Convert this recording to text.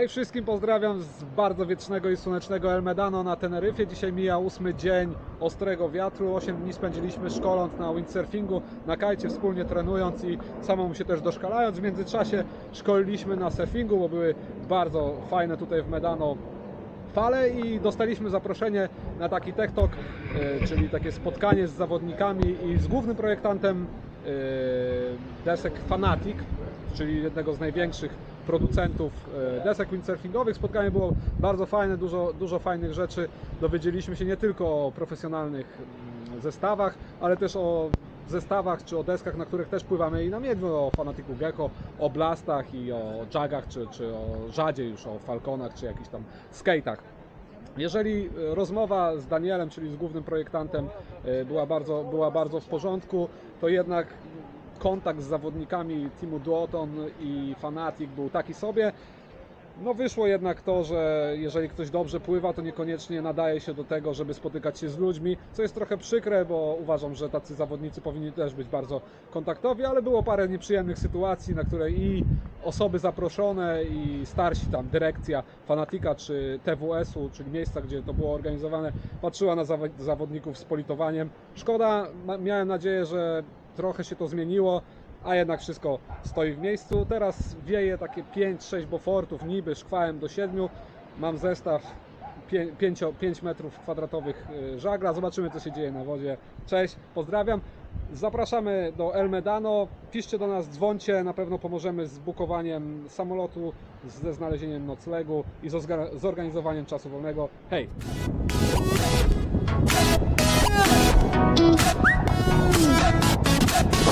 Hej wszystkim, pozdrawiam z bardzo wiecznego i słonecznego El Medano na Teneryfie. Dzisiaj mija ósmy dzień ostrego wiatru. 8 dni spędziliśmy szkoląc na windsurfingu, na kajcie, wspólnie trenując i samemu się też doszkalając. W międzyczasie szkoliliśmy na surfingu, bo były bardzo fajne tutaj w Medano fale i dostaliśmy zaproszenie na taki talk, e, czyli takie spotkanie z zawodnikami i z głównym projektantem e, desek Fanatic, czyli jednego z największych producentów e, desek windsurfingowych. Spotkanie było bardzo fajne, dużo, dużo fajnych rzeczy. Dowiedzieliśmy się nie tylko o profesjonalnych mm, zestawach, ale też o zestawach czy o deskach, na których też pływamy i na miedniu, o Fanaticu Gecko, o Blastach i o Jagach, czy, czy o Rzadzie już, o Falconach, czy jakichś tam skate'ach. Jeżeli e, rozmowa z Danielem, czyli z głównym projektantem, e, była bardzo, była bardzo w porządku, to jednak kontakt z zawodnikami teamu Duoton i Fanatic był taki sobie. No wyszło jednak to, że jeżeli ktoś dobrze pływa, to niekoniecznie nadaje się do tego, żeby spotykać się z ludźmi, co jest trochę przykre, bo uważam, że tacy zawodnicy powinni też być bardzo kontaktowi, ale było parę nieprzyjemnych sytuacji, na które i osoby zaproszone, i starsi tam dyrekcja Fanatika czy TWS-u, czyli miejsca, gdzie to było organizowane, patrzyła na zawo- zawodników z politowaniem. Szkoda, miałem nadzieję, że trochę się to zmieniło, a jednak wszystko stoi w miejscu. Teraz wieje takie 5-6 bofortów, niby szkwałem do 7. Mam zestaw 5, 5 metrów kwadratowych y, żagla. Zobaczymy, co się dzieje na wodzie. Cześć, pozdrawiam. Zapraszamy do El Medano. Piszcie do nas, dzwoncie, na pewno pomożemy z bukowaniem samolotu, ze znalezieniem noclegu i z zorganizowaniem czasu wolnego. Hej! up.